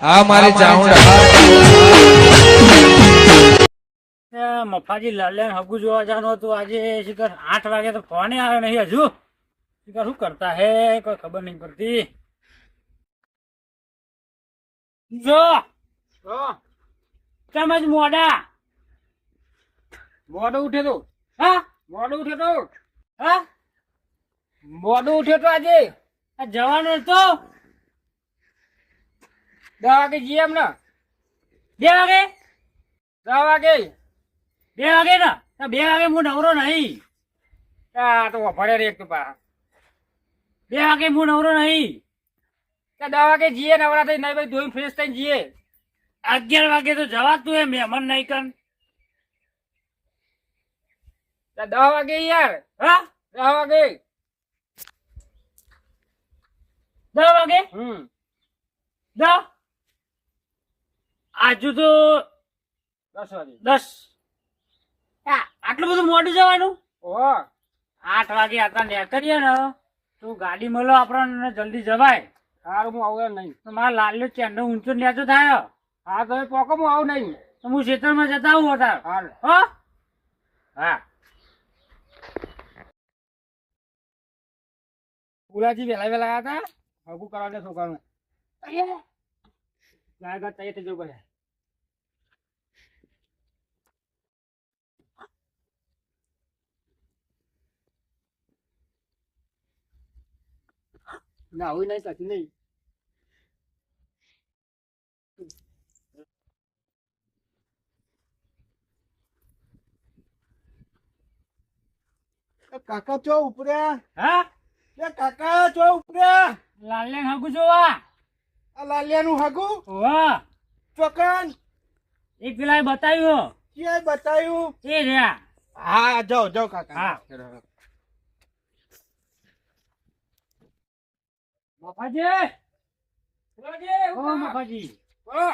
હા મારી ચાઉંડા મફાજી લાલ્યા હગુ જોવા જવાનું હતું. આજે શિખર આઠ વાગે તો ફોન આવ્યો નહીં હજુ. શિખર શું કરતા હે? કોઈ ખબર નહીં પડતી. જો! તમે મોડા. મોડો ઉઠે તો. હા? મોડો ઉઠે તો. હા? મોડો ઉઠે તો આજે. જવાનો જવાનું તો દસ વાગે જઈએ એમને બે વાગે? દસ વાગે? બે વાગે ના? બે વાગે હું નવરો નહીં. આ તો ભરે રે એક તો પા બે વાગે હું નવરો નહીં. ત્યાં દસ વાગે જઈએ નવરા થઈ નહીં ભાઈ ધોઈને ફ્રેશ થઈને જઈએ. અગિયાર વાગે તો જવાતું એમ મહેમાન નહીં કન. દસ વાગે યાર. હા? દસ વાગે. દસ વાગે? હમ. દસ આજુ તો દસ વાગે. દસ. આટલું બધું મોડું જવાનું? ઓહો. આઠ વાગે આટલા નીકળીએ ને તું ગાડી મળો આપણને જલ્દી જવાય. સારું હું આવું નહીં. મારા લાલ્યો ચેન્ડો ઊંચો નેચો થાય. હા તો પોકો હું આવું નહીં. તો હું ખેતરમાં જતા આવું હતા હાલ. હો? હા. ગુલાજી વેલા વેલા આવ્યા હતા હગું કરવાને છોકરાનું ગાય ગાય તૈયાર થઈ જવું પડે ના આવું નહીં કશું નહીં કાકા ચો ઉપર્યા હા એ કાકા ચો ઉપર્યા લાલ્ય હગું જોવા આ લાલિયાનું હાગુ? વાહ ચોકન? એક પેલા બતાવ્યું કે બતાવ્યું? એ રહ્યા. હા જાઓ જાઓ કાકા. હા. મફાજી ઓ મફાજી બોલો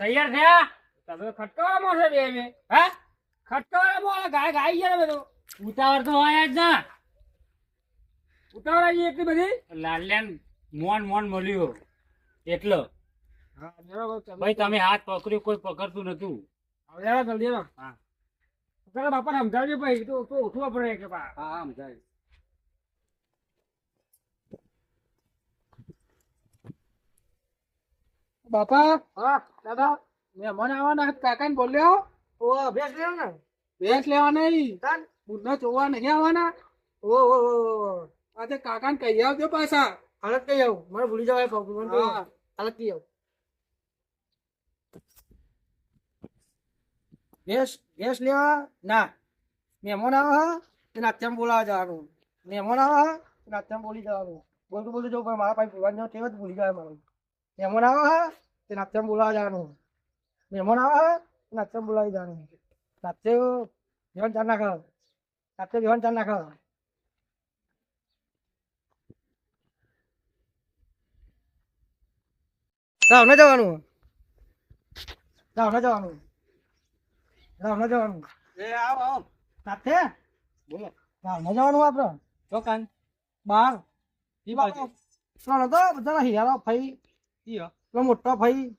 તૈયાર થયા? તમે ખટકાવામાં છે બે બે હા? ગાય ગાય ગયા બધું. ઉતાવળ તો હોય જ ના. ઉતાવળ આવી એટલી બધી? લાલ્યાન મોન મોન મળ્યો. એટલો. હા બરાબર તમે. ભાઈ તમે હાથ પકડ્યો કોઈ પકડતું નતું. હવે જલ્દી હા. તારા સમજાવજો ભાઈ તો તો ઉઠવા પડે કે બા. હા સમજાય બાપા? હા દાદા. મહેમાન આવવાના કાકા ને બોલ્યો ઓ અભ્યાસ લેવા ને ભેંસ લેવા નહીં તાન જોવા નહીં આવવાના. ઓ આજે કાકા આજે કાકાને કહી આવજો પાછા. હાલત કઈ આવું? મને ભૂલી જવાય પગ મને. હાલત કઈ આવું? ભેંસ ભેંસ લેવા? ના. મહેમાન આવે હા તેને અત્યાર બોલાવા જવાનું. મહેમાન આવે હા તેને અત્યાર બોલી જવાનું. બોલતું બોલતું જવું પણ મારા પાસે ભૂલવાનું તેવ જ ભૂલી જાય મારું. મહેમાન આવે તેને અત્યાર બોલાવા જવાનું. મહેમાન આવે હા તેને અત્યાર બોલાવી જવાનું. રાત્રે વિહાન ચાર નાખ રાત્રે વિહાન ચાર નાખ રાવને જવાનું. રાવને જવાનું. રાવને જવાનું. એ આવો આવો. સાથે? બોલો. રાવને જવાનું આપણે. ચોકાન. બાર. ઈ બાજુ. ત્રણ હતો બધાના હિયારો ફઈ. ઈ પેલો મોટો ફઈ.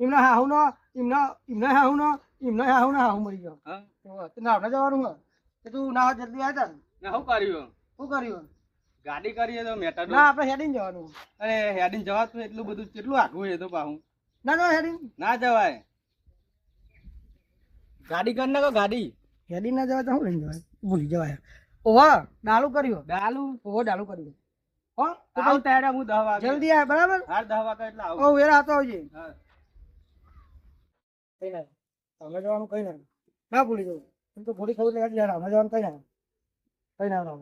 એમના હાહુ નો એમના એમના હાહુ નો એમના હાહુ ના હાહુ મરી ગયો. હા. તો જવાનું હે તું ના જલ્દી આવ્યા ના શું કર્યું? શું કર્યું? ગાડી કરીએ તો મેટર ના આપણે હેડીને જવાનું. અરે હેડીને જવાતું એટલું બધું કેટલું આઘું એ તો પાહું. ના ના હેડીને ના જવાય. ગાડી કરી નાખો ગાડી. હેડી ના જવાય તો હું લઈને જવાય? ભૂલી જવાય. ઓવા ડાલુ કર્યો. ડાલુ ઓહો ડાલુ કર્યું. હો તો આવ તૈયાર હું દહ વાગે જલ્દી આય બરાબર? હાર દહ વાગે એટલે આવ. ઓ વેરા હતો આવજે. હા. કઈ ના. તમે જવાનું કઈ ના. ના ભૂલી જવું. તો ભૂલી ખબર લેવા જવાનું અમે જવાનું કઈ ના. કઈ ના.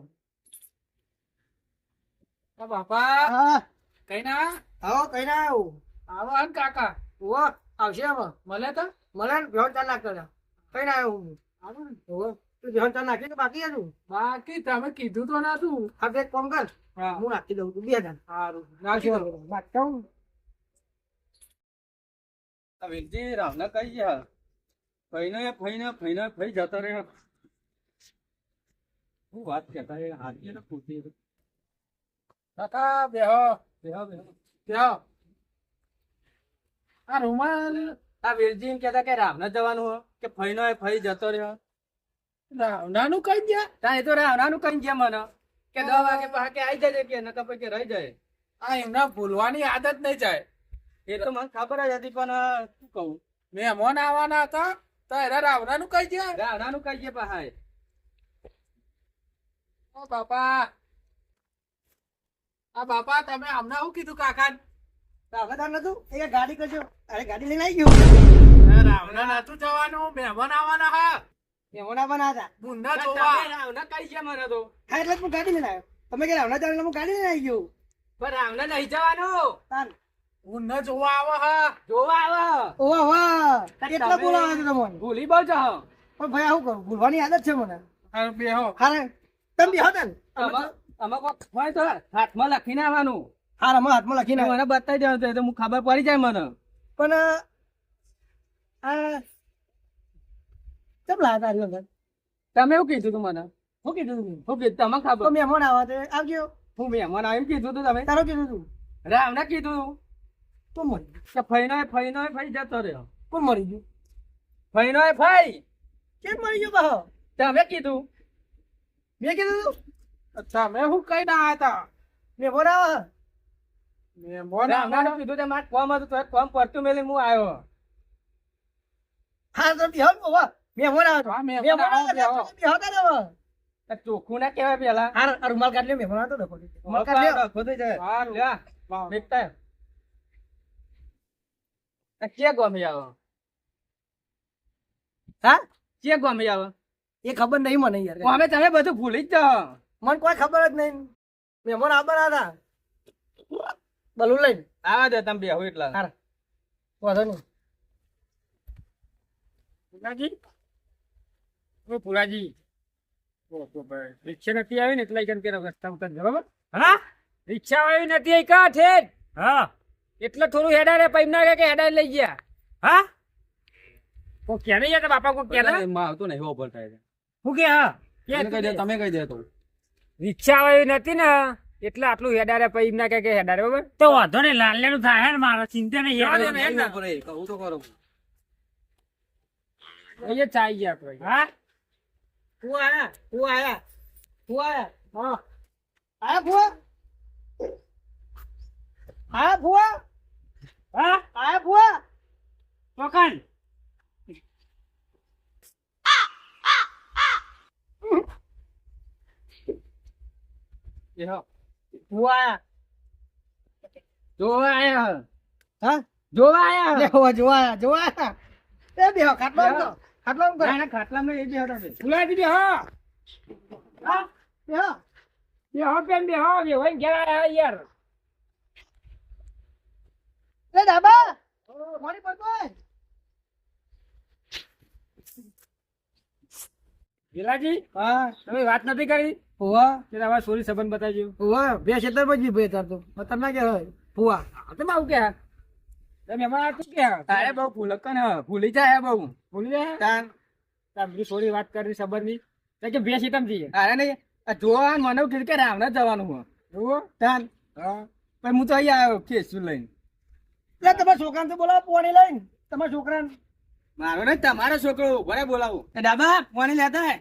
બાપા. હા. કઈ ના? આવો કઈ ના આવું. આવો હન કાકા. ઓવો આવશે આમાં મળે તો? મળે ને ભેણ ચાર નાખ કર્યા કઈ ના આવું આવો ને. ઓવો તું ભેણ ચાર નાખી કે બાકી હજુ બાકી તમે કીધું તો ના તું આ બે કોમ કર. હા. નાખી દઉં તું બે હજાર સારું. નાખી દઉં. હું વેલજી રાવને કઈ ગયા. ફઈને ફઈને ફઈને ફઈ જતો રહ્યો. હું વાત કહેતા હાથી ને પૂછી કાકા બેહો બેહો બેહો. બેહો. આ રૂમાલ આ વીરજી કહેતા કે રાવના જવાનું હો કે ફઈનો એ ફઈ જતો રહ્યો. નાનું કઈ ગયા? ત્યાં એ તો રાવનાનું કઈ ગયા મને. કે દસ વાગે પાસે કે આવી જજે કે નકર પછી રહી જાય. આ એમના ભૂલવાની આદત નહીં જાય. એ તો મને ખબર જ હતી પણ શું કહું? મહેમાન આવવાના હતા તો એના રાવણાનું કઈ ગયા? રાવનાનું કઈ ગયા પાસે. ઓ બાપા આ બાપા તમે હમણાં શું કીધું કાકા રાવણ નતું. એ ગાડી કરજો. અરે ગાડી લઈને આવી ગયો. રાવણા નતું જવાનું. મહેમાન આવવાના હા. મહેમાન આવવાના હતા. મુન્ના જોવા. રાવના કઈ છે મારા તો? હા એટલે હું ગાડી લઈને આવ્યો. તમે કે રાવણા જવાનું હું ગાડી લઈને આવી ગયો? પણ રાવના નહીં જવાનું. તાન. મુન્ના જોવા આવો હા. જોવા આવો. ઓવા વાહ કેટલા બોલાવા છે તમને? ભૂલી બહુ જાઓ. પણ ભાઈ આવું કરું. ભૂલવાની આદત છે મને. હા, બેહો. તમે બેહો તાન. કોક હોય તો હાથમાં લખીને આવવાનું. હાર અમારા હાથમાં લખીને મને બતાવી દેવાનું તો હું ખબર પડી જાય મને. પણ આ કેમ લાયા તારી વગર તમે એવું કીધું તું મને. શું કીધું તું શું કીધું તમને તો ખબર મહેમાન આવા તે આવજો. હું મહેમાન આવ્યું કીધું તું તમે? તારો કીધું તું? રાવના કીધું. કોણ મરી કે ફઈનો એ ફઈનો એ ફઈ જતો રહ્યો. કોણ મરી ગયું? ફઈનો એ ફઈ. કેમ મરી ગયું બાહો તમે કીધું. મેં કીધું તું? તમે હું કઈ ના હતા? મહેમાન આવા મહેમાન રાવનાનું આવવાના કીધું તે માર કોમ હતું તો કોમ પરતું મેલી હું આવ્યો. હા તો બેહો ને બાબા મહેમાન આવા હા, મહેમાન મહેમાન આવા, આવા બેહો. બેહો તાન હવે તો ચોખ્ખું ના કહેવાય પેલા. હાર રૂમાલ કાઢ લે મહેમાન આવતો ડખો રૂમાલ કાઢ લે ખોદી જાય સારું. લ્યા, મિટતા. ક્યાં ગોમી આવો? હા? ક્યાં ગોમી આવો? એ ખબર નહીં મને યાર. અમે તમે બધું ભૂલી જ જાઓ. મને કોઈ ખબર જ નહીં. મહેમાન આવવાના હતા બલૂન લઈને આવા દે તમે બેહો એટલા. હાર. વાંધો નહીં. પુરાજી ઓ ભાઈ રિક્ષા નથી આવી ને એટલે કેમ કે રસ્તા ઉતર બરાબર? હા? રિક્ષા આવી નથી આવી કા ઠેઠ હા. એટલે થોડું હેડારે પૈમ ના કે હેડારે લઈ ગયા. હા? કોઈ ક્યારે નહીં યાર બાપા કોઈ ક્યારે માં આવતો નહીં ઓભર થાય હું કે હા? તમે કહી દે તો. રિક્ષા આવી નથી ને એટલે આટલું હેડારે પૈમ ના કે હેડારે બરાબર? તો વાંધો નહીં લાલનું થાય ને મારો ચિંતા નહીં કહું તો કરો એ ચાઈ ગયા આપણે હા? હું આયા? હું આયા? હું આયા? હા. આયા ફુવા આયા ફુવા હા? આયા ફુવા પકડ જોવા આયા હા. જોવા આયા જોવા જોવા જોવા એ બેહો ખાટલો આમ કરો ખાટલો ના, ના, એ બેહો તમે. ફુલાજી બે હા. હા? બેહો બે હા બેન બે હોય ઘેર આયા યાર. એ દાબા મારી ગેલાજી હા. તમે વાત નથી કરી? ફુવા કે આવા સોરી સંબંધ બતાવજો. ફુવા બે ખેતરમાં પણ ભાઈ તાર તો. તમને કે હોય ફુવા તમે આવું કે? તમે હમણાં આ શું કે? તારે બહુ ભૂલક ને ભૂલી જાય બહુ. ભૂલી જાય? તાન. તમે સોરી વાત કરી સંબંધની તો કે બે સીતમ જઈએ અરે નહીં. જોવા મને એવું કીધું કે રાવણા જવાનું હું જુઓ. તાન. પણ હું તો અહીંયા આવ્યો કેસું લઈને? એટલે તમારા છોકરાને તો બોલાવો પોણી લઈને. તમારા છોકરાને. મારો ને તમારો છોકરો ભલે બોલાવું. દાદા ડાબા પાણી લેતા હે.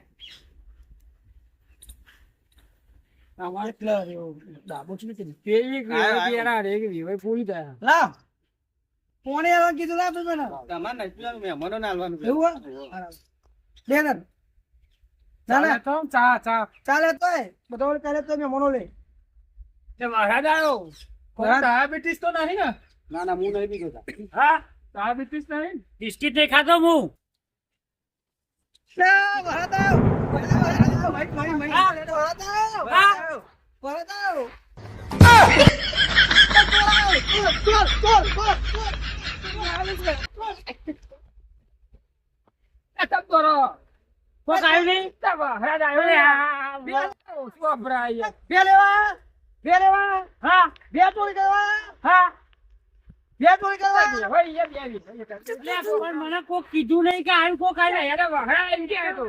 એવું ડાબો છે ને કેવી આયો, આયો. એના રે કેવી હોય પૂરી થાય. લાવ પોણી આવવાનું કીધું? લાવ તું મને તમારે નહીં પીવાનું મહેમાનો ને આલવાનું. એવું? તન ના ના તો ચા ચા. ચાલે બધા ચાલે તો મેં લે. તે મહારાજ આવ્યો ડાયાબિટીસ તો નહીં ને? ના ના હું નહીં પીતો હા? ડાયાબિટીસ નહીં? બિસ્કિટ નહીં ખાતો હું. ના આવ આવ, આવ, આવ, આવ. તમ તમ મહારાજ આવ્યો ને. બે લેવા બે લેવા હા બે ચોરી કરવા હા. મને કોક કીધું નહીં કે આવ્યું કોક આવ્યું. યાર વહરા એમ કે તો.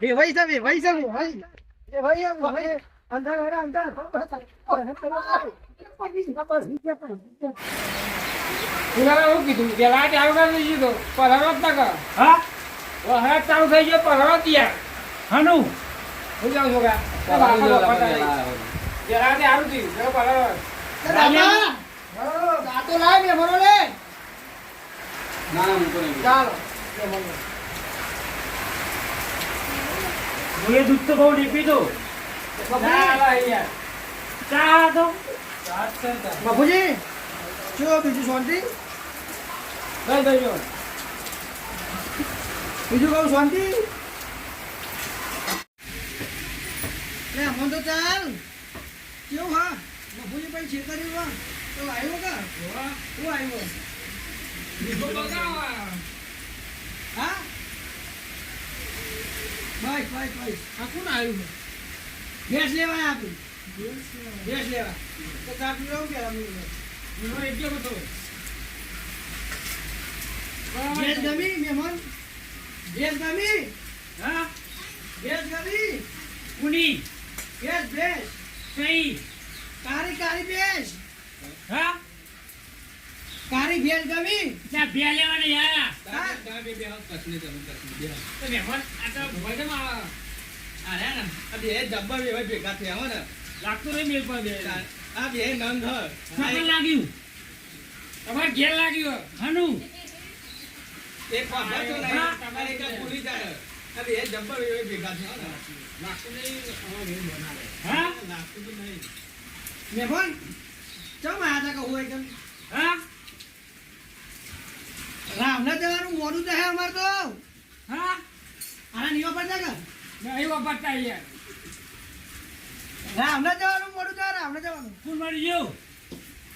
બે ભાઈ સાહેબ ભાઈ છે ભાઈ બે ભાઈ ભાઈ અંદર અંદર અંદર પુરાવા શું કીધું? પેલા ચાલુ કરી દીધું પધારો ના કર. હા? વહરાજ ચાલુ થઈ ગયો જ યાર. હાનું? હું જાઉં છું કા? પેલા તે સારું થયું. પેલો પધારો લાય લાય મહેમાનો લે. ના ના મૂકો નહીં. ચાલો મહેમાનો મુએ દૂધ તો બહુ નહીં પીધું ચા તો. બાપુજી શું બીજું શાંતિ? કઈ દઈજો બીજું કહું શાંતિ? લે અમન તો ચાલ. કેવું હા? બાપુજી પછી છેતર્યું હા? તો આવ્યો કા હું આવ્યો હા બસ બસ. બસ આ કોણ આવ્યું ગેસ લેવા આપી ગેસ લેવા તો ચા પીવા કે એનો એટલો બધો ગેસ ગમી મહેમાન ગેસ ગમી હા ગેસ ગમી કુની ગેસ ભેસ કઈ કારી કારી ભેસ હા? કારી ભેસ ગમી? ત્યાં બે લેવાના યાર હા? તમે બે બે હાથ કસને તમે કસને બે હાથ. તો મહેમાન આ તો ભગવાનમાં આ? રહ્યા ને. આ બે જબ્બા બે ભેગા થયા હો ને. લાગતું નહીં મેલ પર બે. આ બે નંગ હ. ખબર લાગ્યું. તમારે ઘેર લાગ્યું હાનું. એક પાછળ તો નહીં. તમારે એક ભૂલી જાય. આ બે જબ્બા બે ભેગા થયા ને. લાગતું નહીં હા? લાગતું નહીં. મહેમાન ચમ આયા તા કહું એકદમ હા? રામના જવાનું મોડું હે અમાર તો. હા? આના નીવા પડતા કે? નહીં વાપરતા યાર. રામના જવાનું મોડું તો રામના જવાનું. કોણ મળી ગયું?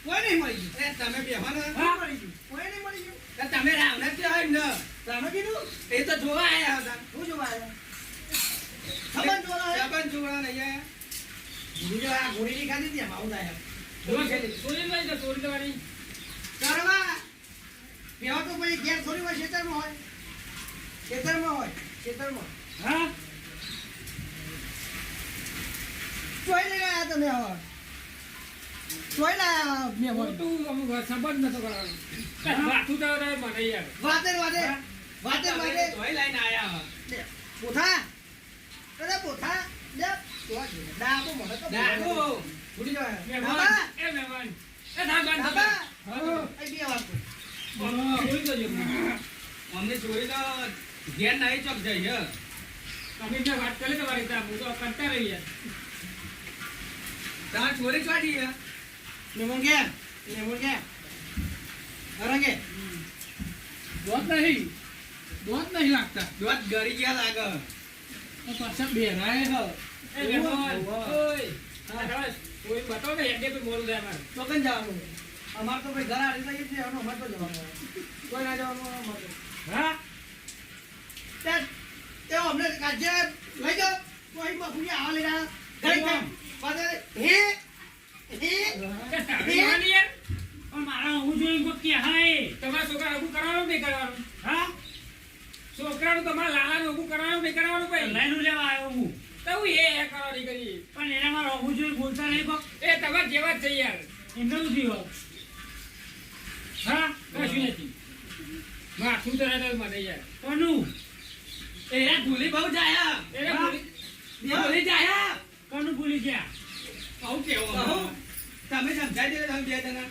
કોઈ નહીં મળી ગયું. એ તમે બે હો ને હા? કોઈ મળી ગયું. કોઈ નહીં મળી ગયું. તમે જ કહેવાય ને રામે કીધું? એ તો જોવા આયા હતા. હું જોવા આવ્યો ખબર જોવા આવ્યો જબાન જોવા નહીં બીજો આ ગોળીની ખાધી આવું થાય ચોરી તો ચોરી કરવાની કરવા બેવા તો પછી ઘેર થોડી વાર ખેતરમાં હોય. ખેતરમાં હોય ખેતરમાં. હા? ચોઈ લઈને આવ્યા તમે હવે. ચોઈ લાયા મેં હોય ખોટું અમુક સંબંધ નતો કરવાનો. વાતું તો મને યાર વાતે વાતે. વાતે વાતે. ધોઈ લઈને હો. પોથા. અરે પોથા. લે ડાબો મને તો ડાકુ. ભૂલી જવાય મહેમાન એ મહેમાન એ ના બંધ બાબા હા અહીં બે તો જો. અમને ચોરી તો ઘેર નહીં ચોક જાય હે તમે જે વાત કરી તમારી હું તો કરતા રહી ત્યાં ચોરી કાઢી હે કે મેમોન કે અરંગે દોત નહીં દોત નહીં લાગતા દોત ગરી ગયા લાગે પાછા બેરાય હે એ ઓય હા કોઈ બતાવો ને એટલે કોઈ મોરું જાય મારે. તો કઈ જવાનું? અમાર તો ભાઈ ઘર આડી લઈ છીએ અમાર તો જવાનું કોઈ ના જવાનું અમાર હા? તે અમને કાજે લઈ જાઓ. તો અહીં બાપુજી આવા લઈ રહ્યા ઘરે કેમ પાછળ હે મારા જોઈ ગો કે હાય તમારા છોકરા ઉભું કરવાનું નહીં કરવાનું હા? છોકરાનું તમારા લાલાનું ઉભું કરવાનું નહીં કરવાનું ભાઈ લઈને લેવા આવ્યો હું? તો એ એ કરવાની કરી. પણ એનામાં રહું જોઈએ બોલતા નહીં કો એ તમારે જેવા જ છે યાર. એમને શું હા? કશું નથી. માથું તો રહેતું મને યાર કોનું? એ ભૂલી બહુ જાય એને ભૂલી. બે કોનું ભૂલી ગયા? કહું. કેવું તમે સમજાઈ દે તમે બે જણા?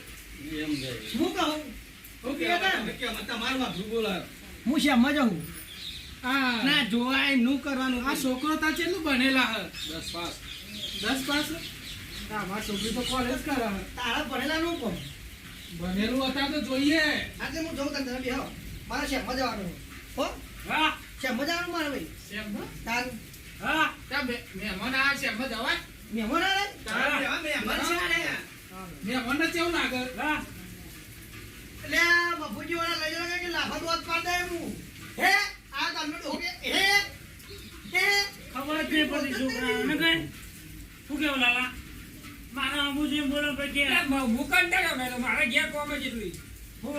એમ જાય કહું? હું કેવા તમે તમારું વાપરું બોલો હું શ્યામમાં જાઉં? ના જોવાયનું કરવાનું. આ છોકરો તા કેટલું ભણેલા હ? દસ પાસ. દસ પાસ? અમારી છોકરી તો કોલેજ કરે હ. તારા ભણેલા નું પણ ભણેલું હતા તો જોઈએ. આજે હું જોઉં તને તમે બેહો. મારે છે જવાનું હો? હા. શ્યામમાં જવાનું મારે ભાઈ? શેમ? તાર? હા તા બે- મહેમાન આ છે જવાય? મહેમાન આવે? તારા મહેમાન છે ને મહેમાન ને કેવું લાગે હા. એટલે આ બાપુજી વાળા લઈ જવા કે લાફા દોત પાડે હું હે? ડોકે હે હે? ખબર જ નહીં પડતી છોકરાઓને કઈ શું કેવું લાલા? મારા અમુ બોલો પછી મુકન ડાળો મારા ઘેર કોમે જેટલી હો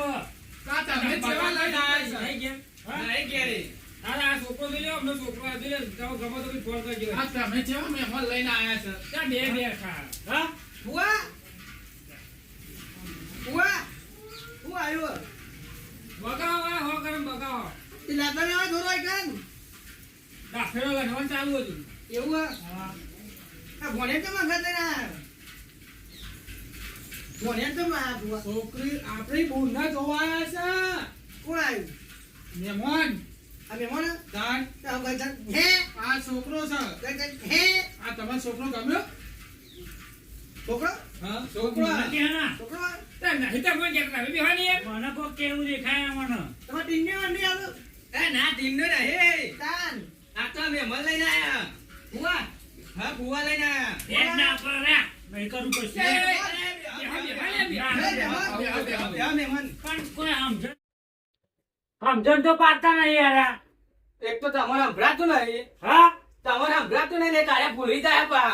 કા તમે જેવા લઈને આયા છો. નહીં ઘેર હા નહીં ઘેરે. અરે આ છોકરો લઈ અમને છોકરો આ લઈ તમે ગમો તો ફોન કરજો. આ તમે જેવા મહેમાન લઈને આયા છે. ત્યાં બે બે ખા હા? બુઆ બુઆ હું આવ્યો? બતાવો એ લાતા ને આવે દોરો આઈ દાખલો ચાલુ હતું એવું હે? આ ભણે તો લઈને આયા? ભોણે ભુવા? છોકરી આપણી બુનને જોવા આવ્યા કોણ આવ્યું? છે મહેમાન આ મહેમાન છે, હે? આ છોકરો છે હે? આ તમારો છોકરો ગમ્યો છોકરો? હા છોકરો છોકરો? નહીં તો કોઈ યાર. મને કોઈ કેવું દેખાય મને તમારે ટીનની વાંડી આવ્યો? એ ના ટીમનો નહીં તાન. આ તો મહેમાન લઈને આયા. ભુવા. હા ભુવા લઈને આયા. એક ના પર રે. નહીં કરું પછી. હે, કોઈ સમજણ તો પાડતા નહીં યાર. એક તો તમારે સંભળાતું નહીં. હા? તમારે સંભળાતું નહીં ને કાલે ભૂલી જાય પા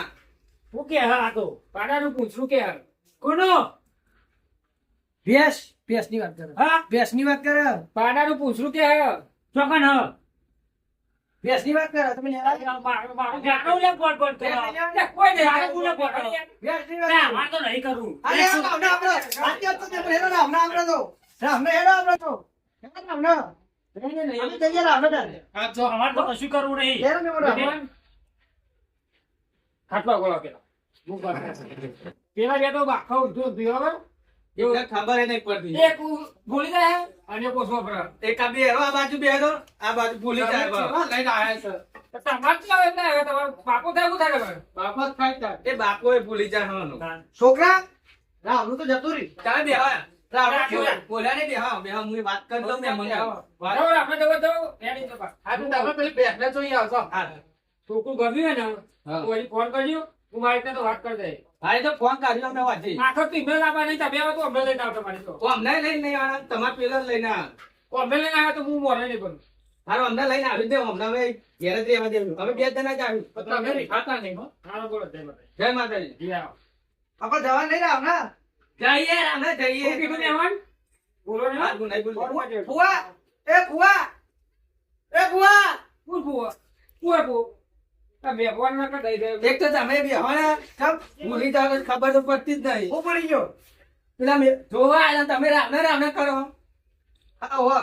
શું કે હા તો પાડાનું પૂંછડું કે હાલ. કોનો? ભેસ. ની વાત કરે. હા? ભેંસની વાત કરે. પાડાનું પૂંછડું કે હાલ. ચોકન હ ભેંસની વાત કરે તમે મારું મારું લે કોણ કોણ કરો કોઈ નહીં. મારું બોલે કોણ કરો ભેંસની વાત ના કરે. તો નહીં અરે આપણે હમણાં આપણે તો. હમણાં આપણે તો. અમે જઈએ ને હમણાં. હા તો હમણાં. બેન. ખાટલા પેલા. બે તો બરાબર? એટલે ખબર નહીં પડતી એક ભૂલી જાય અને કોસો પર એક આ બેહરો આ બાજુ બેહરો આ બાજુ ભૂલી જાય લઈને આયા છે. તાર. છોકરા રાહુલ તો જતું રહ્યું તમે બેહો. રાવણ રાવણ. બોલ્યા- બોલ્યા ને બેહો. બેહો, હું વાત કરી દઉં ને મને. વાત- બરાબર, આપણે જવા દો. એની તો બા. આ તો તમે પેલી બેસને જોઈ આવશો. છોકરું ગમ્યું હોય ને ફોન કરજો હું મારી તો વાત કરી દઈશ હા, તો ફોન કાઢ્યો અમે વાંચી. આખો તો email નહીં તમે આવો તો અમને લઈને આવતો મારી તો અમને લઈને નહીં આવવાના, તમારે પેલર લઈને આવ. અમે લઈને આવ્યા તો હું મોરે નહીં બનું હારું, અમને લઈને આવી દે અમને હવે ઘેર જ રહેવા દેવું. અમે બે જણા જ આવ્યું. તમે રીખાતા નહીં બોલો જય માતાજી. જય માતાજી આવો આપણે જવા નહીં રાહ હમણાં જઈએ અમે જઈએ કીધું મહેમાન? બોલો ને. ફુવા એ ફુવા એ ફુવા ફુવા ફુવા? ફુવા? એક તો તમે બેહો ને, કેમ ભૂલી જાઓ તો ખબર તો પડતી જ નહીં. હું પડી ગયો. પેલા જોવા આવ્યા તમે રામને રામને કરો. હા હો.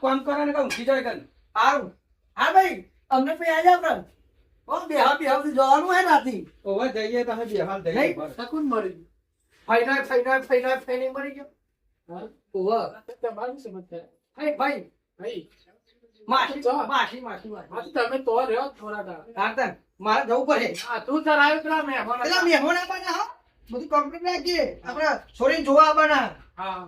કામ કરો ને કે ઊંઘી જાઓ સારું હા ભાઈ અમને પછી આજે આપણે બહુ બેહા બેહા બધું જવાનું હે રાતી ઓવે જઈએ તમે બેહવા જઈએ. શકુન મળી ફાઈનાય ફાઈનાય ફાઈનાય ફાઈનાય મળી ગયો. ઓવા તમારું સમજ થાય. ભાઈ ભાઈ. ભાઈ, માસી ચા. માસી માસી માસી તમે તો રહ્યો થોડા દાડા. કાંતન, મારે જવું પડે હા તું પેલા મહેમાન પેલા. મહેમાન આવવાના હો બધું કમ્પ્લીટ રાખીએ આપણે છોડી જોવા આવવાના હા